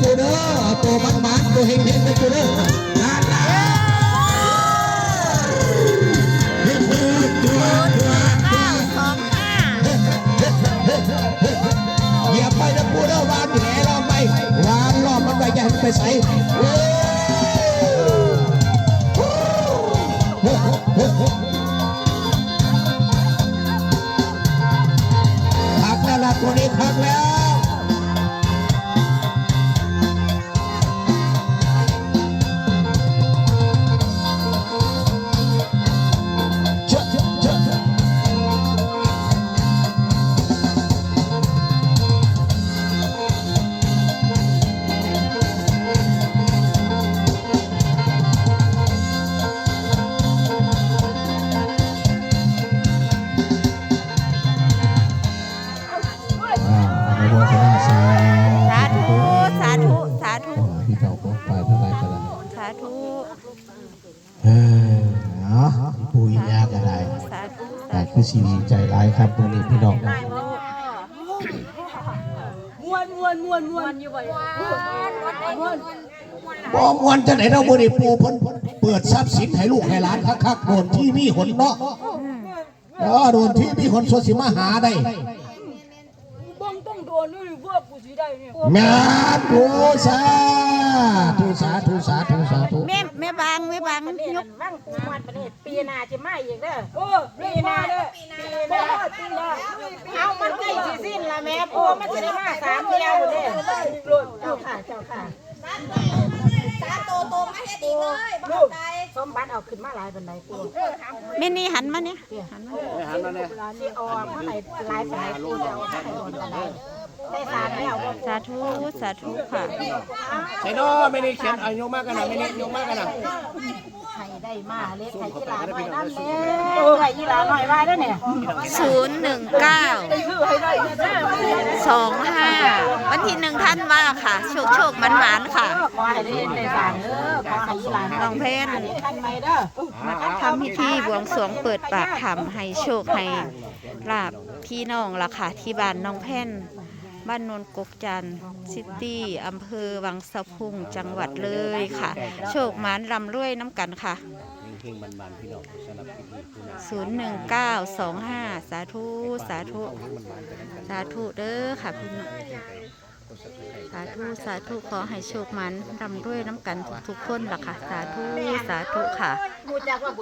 ตัวมันมันตัวเฮงเฮงเลยตัวเด้อนั่นละเฮ้ยตัวตัวตัวเก้าสองห้าเหยียบไปนะปูเด้อวานแหลอมไปวานล้อมมันไปจะให้มันไปใส่เฮ้ยพักแล้วล่ะตัวนี้พักแล้ว สาสาธุ สาธุ สาธุโอ้พี่เก่าบอกไปเท่าไหร่กันแล้วสาธุ เออเนาะปู่อียาก็ได้สาธุแต่คือชีวิตใจร้ายครับตัวนี้พี่น้องมวนมวนมวนมวนอยู่บ่มวนบ่มวนจะไหนเราบ่ได้ปูเพิ่นเปิดทรัพย์สินให้ลูกให้หลานคักๆโดนที่มีหนเนาะเออโดนที่มีหนสวสิมาหาได้ บ้องต้องโดนด้วยพวกกูสิได้เนี่ยแม่ปูสาธุสาธุสาธุสาธุแม่แม่บางแม่บางยกมั่งปูมันประเทศปีหน้าจะมาอีกเด้อโอ้ปีหน้าเด้อปีหน้าปีหน้าเอามันใกล้สิสิ้นละแม่ปูมันจะได้มาสามเดียวเด้อเจ้าค่ะเจ้าค่ะตา โตโตมาเฮ็ดอีกเลยบ่ไกลสมบัติเอาขึ้นมาหลายบันไดปูแม่นี่หันมาเนี่ยหันมาที่เอามาให้หลายบันไดปูจะเอาให้หมดบันไดได้สามแล้วสาธุสาธุค่ะใช่เนาะไม่ได้เขียนอายุมากกันนะไม่ได้ยกมากกันนะให้ได้มาเล็กให้ยีหลาหน่อยนั่นเด้อให้ยีหลาหน่อยไว้เด้อเนี่ยศูนย์หนึ่งเก้าสองห้า วันที่หนึ่งท่านว่าค่ะ โชคโชคมันหวานๆค่ะ ขอให้ได้ได้สามเด้อขอให้หลาน้องเพน ท่านใหม่เด้อทำพิธีบวงสรวงเปิดปากทำให้โชคให้ลาบพี่น้องล่ะค่ะที่บ้านน้องแพ่น บ้านโนนกกจันทร์ซิตี้อำเภอวังสะพุงจังหวัดเลยค่ะ โชคหมานรำรวยน้ำกันค่ะ เพลงมันๆพี่น้องสำหรับพี่พี่นะ01925สาสาธุสาธุสาธุเด้อค่ะพี่น้องสาธุสาธุขอให้โชคมันรำด้วยน้ำกันทุกๆคนล่ะค่ะ สาธุสาธุค่ะ รู้จักว่า